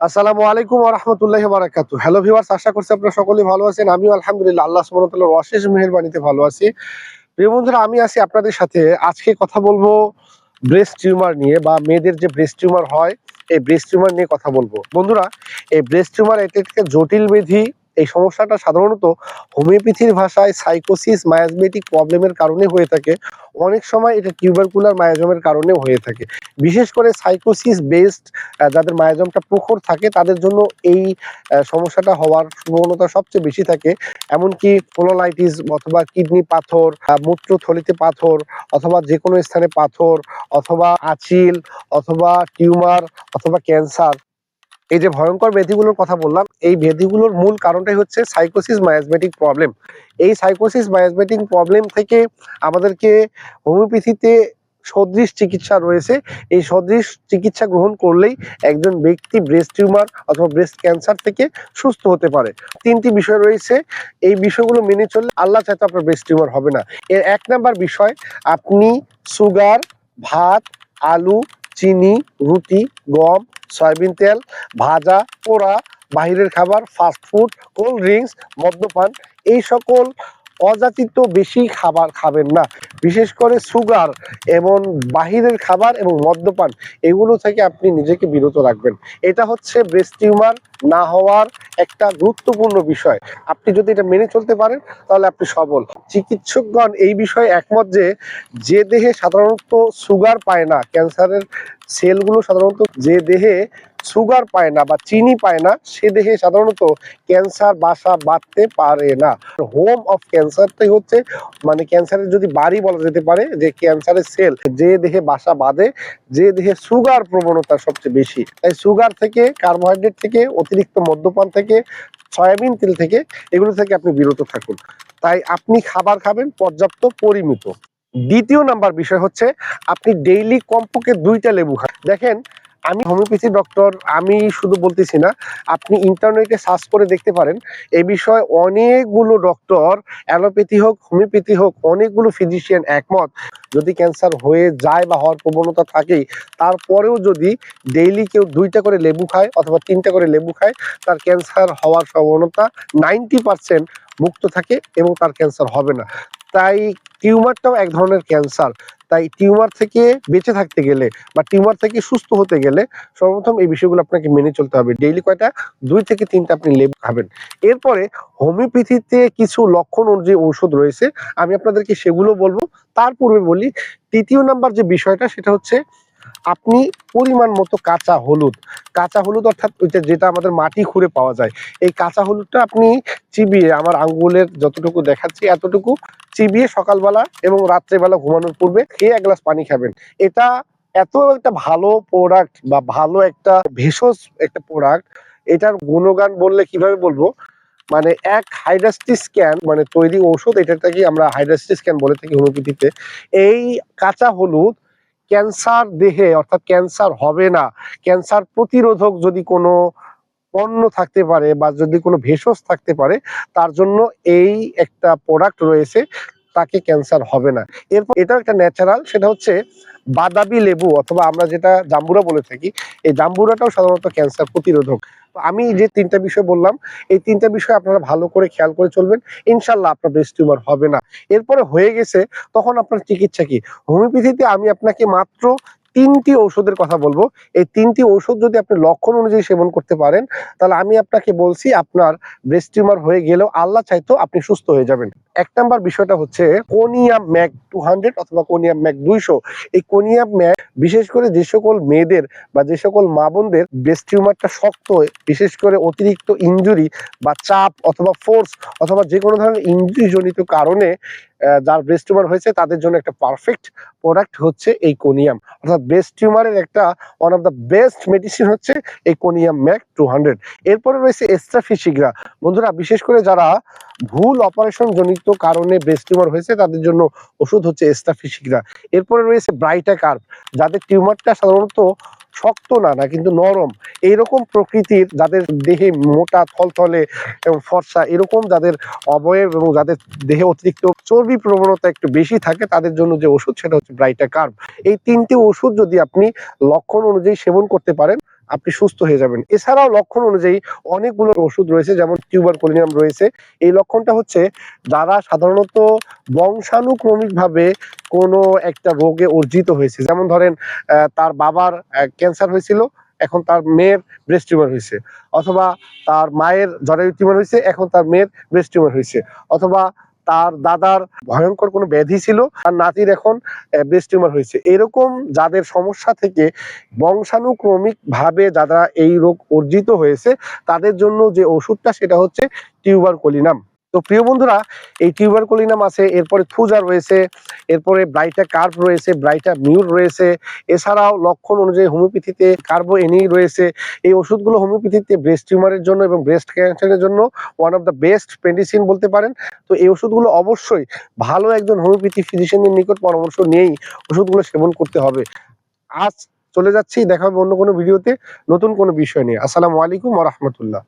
আসসালামু আলাইকুম রহমতুল্লাহ বারাকাতু হ্যালো ভিউয়ার্স আশা করছি আপনারা সকলেই ভালো আছেন। আমিও আলহামদুলিল্লাহ, আল্লাহ তাআলার অশেষ মেহেরবানিতে ভালো আছি। প্রিয় বন্ধুরা, আমি আছি আপনাদের সাথে। আজকে কথা বলব ব্রেস্ট টিউমার নিয়ে বা মেয়েদের যে ব্রেস্ট টিউমার হয়, এই ব্রেস্ট টিউমার নিয়ে কথা বলব। বন্ধুরা, এই ব্রেস্ট টিউমার এটা জটিল ব্যাধি এই সমস্যাটা সাধারণত হোমিওপ্যাথির ভাষায় সাইকোসিস মায়াজমেটিক প্রবলেমের কারণে হয়ে থাকে। অনেক সময় এটা টিউবারকুলার মায়াজমের কারণেও হয়ে থাকে। বিশেষ করে সাইকোসিস বেসড যাদের মায়াজমটা প্রখর থাকে, তাদের জন্য এই সমস্যাটা হওয়ার প্রবণতা সবচেয়ে বেশি থাকে। এমনকি কোলোলাইটিস অথবা কিডনি পাথর মূত্রথলিতে পাথর, অথবা যে কোনো স্থানে পাথর, অথবা আচিল, অথবা টিউমার, অথবা ক্যান্সার। এই যে ভয়ঙ্কর ব্যাধিগুলোর কথা বললাম, এই ব্যাধিগুলোর মূল কারণটাই হচ্ছে সাইকোসিস মায়াজমেটিক প্রবলেম এই সাইকোসিস মায়াজমেটিক প্রবলেম থেকে আমাদেরকে হোমিওপ্যাথিতে সদৃশ চিকিৎসা রয়েছে। এই সদৃশ চিকিৎসা গ্রহণ করলেই একজন ব্যক্তি ব্রেস্ট টিউমার অথবা ব্রেস্ট ক্যান্সার থেকে সুস্থ হতে পারে। তিনটি বিষয় রয়েছে। এই বিষয়গুলো মেনে চললে আল্লাহ চাইতে আপনার ব্রেস্ট টিউমার হবে না। এর এক নাম্বার বিষয়, আপনি সুগার ভাত, আলু চিনি, রুটি, গম, সয়াবিন তেল, ভাজা, পোড়া, বাহিরের খাবার ফাস্টফুড কোল্ড ড্রিঙ্কস মদ্যপান, এই সকল অযাচিত বেশি খাবার খাবেন না। বিশেষ করে সুগার এবং বাহিরের খাবার এবং মদ্যপান, এগুলো থেকে আপনি নিজেকে বিরত রাখবেন। এটা হচ্ছে ব্রেস্ট টিউমার না হওয়ার একটা গুরুত্বপূর্ণ বিষয়। আপনি যদি এটা মেনে চলতে পারেন, তাহলে আপনি সবল। চিকিৎসকগণ এই বিষয়ে একমত যে যে দেহে সাধারণত সুগার পায় না, ক্যান্সারের সেলগুলো সাধারণত যে দেহে সুগার পায় না বা চিনি পায় না, সে দেহে সাধারণত ক্যান্সার, বাসা বাঁধতে পারে না। হোম অফ ক্যান্সারটাই হচ্ছে মানে ক্যান্সারের যদি বাড়ি বলা যেতে পারে, যে ক্যান্সারের সেল, যে দেহে বাসা বাঁধে, যে দেহে সুগার প্রবণতা সবচেয়ে বেশি। তাই সুগার থেকে, কার্বোহাইড্রেট থেকে, অতিরিক্ত মদ্যপান থেকে, সয়াবিন তেল থেকে, এগুলো থেকে আপনি বিরত থাকুন। তাই আপনি খাবার খাবেন পর্যাপ্ত পরিমিত। দ্বিতীয় নাম্বার বিষয় হচ্ছে, আপনি ডেইলি কমপক্ষে দুইটা লেবু খান। দেখেন আমি হোমিওপ্যাথি ডক্টর আমি শুধু বলতেছি না, আপনি ইন্টারনেটে সার্চ করে দেখতে পারেন। এ বিষয়ে অনেকগুলো ডক্টর অ্যালোপ্যাথি হোক হোমিওপ্যাথি হোক, অনেকগুলো ফিজিশিয়ান একমত। যদি ক্যান্সার হয়ে যায় বা হওয়ার প্রবণতা থাকে তারপরেও যদি ডেইলি কেউ দুইটা করে লেবু খায় অথবা তিনটা করে লেবু খায়, তার ক্যান্সার হওয়ার সম্ভাবনাটা নাইনটি পার্সেন্ট মুক্ত থাকে এবং তার ক্যান্সার হবে না। তাই টিউমারটাও এক ধরনের ক্যান্সার তাই টিউমার থেকে বেঁচে থাকতে গেলে বা টিউমার থেকে সুস্থ হতে গেলে সর্বপ্রথম এই বিষয়গুলো আপনাকে মেনে চলতে হবে। ডেইলি কয়টা? দুই থেকে তিনটা আপনি লেবু খাবেন। এরপরে হোমিওপ্যাথিতে কিছু লক্ষণ অনুযায়ী ঔষধ রয়েছে। আমি আপনাদেরকে সেগুলো বলব। তার পূর্বে বলি, তৃতীয় নাম্বার যে বিষয়টা সেটা হচ্ছে আপনি পরিমাণ মতো কাঁচা হলুদ। কাঁচা হলুদ অর্থাৎ ওইটা যেটা আমাদের মাটি খুঁড়ে পাওয়া যায়। এই কাঁচা হলুদটা আপনি চিবিয়ে আমার আঙ্গুলের যতটুকু দেখাচ্ছি এতটুকু চিবিয়ে সকালবেলা এবং রাত্রেবেলা ঘুমানোর পূর্বে খেয়ে এক গ্লাস পানি খাবেন। এটা এত একটা ভালো প্রোডাক্ট বা ভালো একটা ভেষজ একটা প্রোডাক্ট এটার গুণগান বললে কীভাবে বলব? মানে এক হাইড্রাস্টি স্ক্যান মানে তৈরি ঔষধ এটাকে আমরা হাইড্রাস্টি স্ক্যান বলে থাকি হোমিওপ্যাথিতে এই কাঁচা হলুদ ক্যান্সার দেহে, অর্থাৎ ক্যান্সার হবে না। ক্যান্সার প্রতিরোধক যদি কোনো পণ্য থাকতে পারে বা যদি কোনো ভেষজ থাকতে পারে, তার জন্য এই একটা প্রোডাক্ট রয়েছে, তাকে ক্যান্সার হবে না। এরপর এটা একটা ন্যাচারাল সেটা হচ্ছে বাদাবি লেবু অথবা আমরা যেটা জাম্বুরা বলে থাকি, এই জাম্বুরাটাও সাধারণত ক্যান্সার প্রতিরোধক। আমি যে তিনটা বিষয় বললাম, এই তিনটা বিষয় আপনারা ভালো করে খেয়াল করে চলবেন, ইনশাল্লাহ আপনার ব্রেস্ট টিউমার হবে না। এরপরে হয়ে গেছে, তখন আপনার চিকিৎসা কি? হোমিওপ্যাথিতে আমি আপনাকে মাত্র তিনটি ঔষধের কথা বলব। এই তিনটি ঔষধ যদি আপনি লক্ষণ অনুযায়ী সেবন করতে পারেন, তাহলে আমি আপনাকে বলছি আপনার ব্রেস্ট টিউমার হয়ে গেলেও আল্লাহ চাইতো আপনি সুস্থ হয়ে যাবেন। এক নাম্বার বিষয়টা হচ্ছে কোনিয়াম ম্যাক টু হান্ড্রেড অথবা কোনিয়াম ম্যাক দুইশো। এই কোনিয়াম ম্যাক বিশেষ করে যে সকল মেয়েদের বা যে সকল মা বোনদের ব্রেস্ট টিউমারটা শক্ত, বিশেষ করে অতিরিক্ত ইনজুরি বা চাপ অথবা ফোর্স অথবা যে কোনো ধরনের ইনজুরি জনিত কারণে যার ব্রেস্ট টিউমার হয়েছে, তাদের জন্য একটা পারফেক্ট প্রোডাক্ট হচ্ছে এই কোনিয়াম অর্থাৎ ব্রেস্ট টিউমারের একটা one of the best medicine হচ্ছে এই কোনিয়াম ম্যাক টু হান্ড্রেড এরপরে রয়েছে এস্ট্রাফিসিগ্রা বন্ধুরা, বিশেষ করে যারা ভুল অপারেশন জনিত কারণে ব্রেস্ট টিউমার হয়েছে, তাদের জন্য ওষুধ হচ্ছে এস্টাফিসিকরা এরপরে রয়েছে ব্রাইটা কার্ভ যাদের টিউমারটা সাধারণত শক্ত না না কিন্তু নরম। এইরকম প্রকৃতির যাদের দেহে মোটা থলথলে এবং ফর্সা, এরকম যাদের অবয়ব এবং যাদের দেহে অতিরিক্ত চর্বি প্রবণতা একটু বেশি থাকে, তাদের জন্য যে ওষুধ সেটা হচ্ছে ব্রাইটা কার্ভ এই তিনটি ওষুধ যদি আপনি লক্ষণ অনুযায়ী সেবন করতে পারেন আপনি সুস্থ হয়ে যাবেন। এছাড়াও লক্ষণ অনুযায়ী অনেকগুলো ওষুধ রয়েছে, যেমন টিউবার কোলিনাম রয়েছে। এই লক্ষণটা হচ্ছে যারা সাধারণত বংশানুক্রমিকভাবে কোনো একটা রোগে অর্জিত হয়েছে। যেমন ধরেন তার বাবার ক্যান্সার হয়েছিল, এখন তার মেয়ের ব্রেস্ট টিউমার হয়েছে। অথবা তার মায়ের জরায়ু টিউমার হয়েছে, এখন তার মেয়ের ব্রেস্ট টিউমার হয়েছে। অথবা তার দাদার ভয়ঙ্কর কোনো ব্যাধি ছিল, তার নাতির এখন ব্রেস্ট টিউমার হয়েছে। এরকম যাদের সমস্যা থেকে বংশানুক্রমিক ভাবে যারা এই রোগ অর্জিত হয়েছে, তাদের জন্য যে ওষুধটা সেটা হচ্ছে টিউবার কোলিনাম তো প্রিয় বন্ধুরা, এই টিউবার কোলিনাম আছে, এরপরে থুজা রয়েছে, এরপরে ব্রাইটা কার্ভ রয়েছে, ব্রাইটা মিউর রয়েছে, এছাড়াও লক্ষণ অনুযায়ী হোমিওপ্যাথিতে কার্বো এনি রয়েছে। এই ওষুধগুলো হোমিওপ্যাথিতে ব্রেস্ট টিউমারের জন্য এবং ব্রেস্ট ক্যান্সারের জন্য one of the best medicine বলতে পারেন। তো এই ওষুধগুলো অবশ্যই ভালো একজন হোমিওপ্যাথি ফিজিশিয়ানের নিকট পরামর্শ নিয়েই ওষুধগুলো সেবন করতে হবে। আজ চলে যাচ্ছি, দেখা হবে অন্য কোনো ভিডিওতে নতুন কোনো বিষয় নিয়ে। আসসালামু আলাইকুম রহমতুল্লাহ।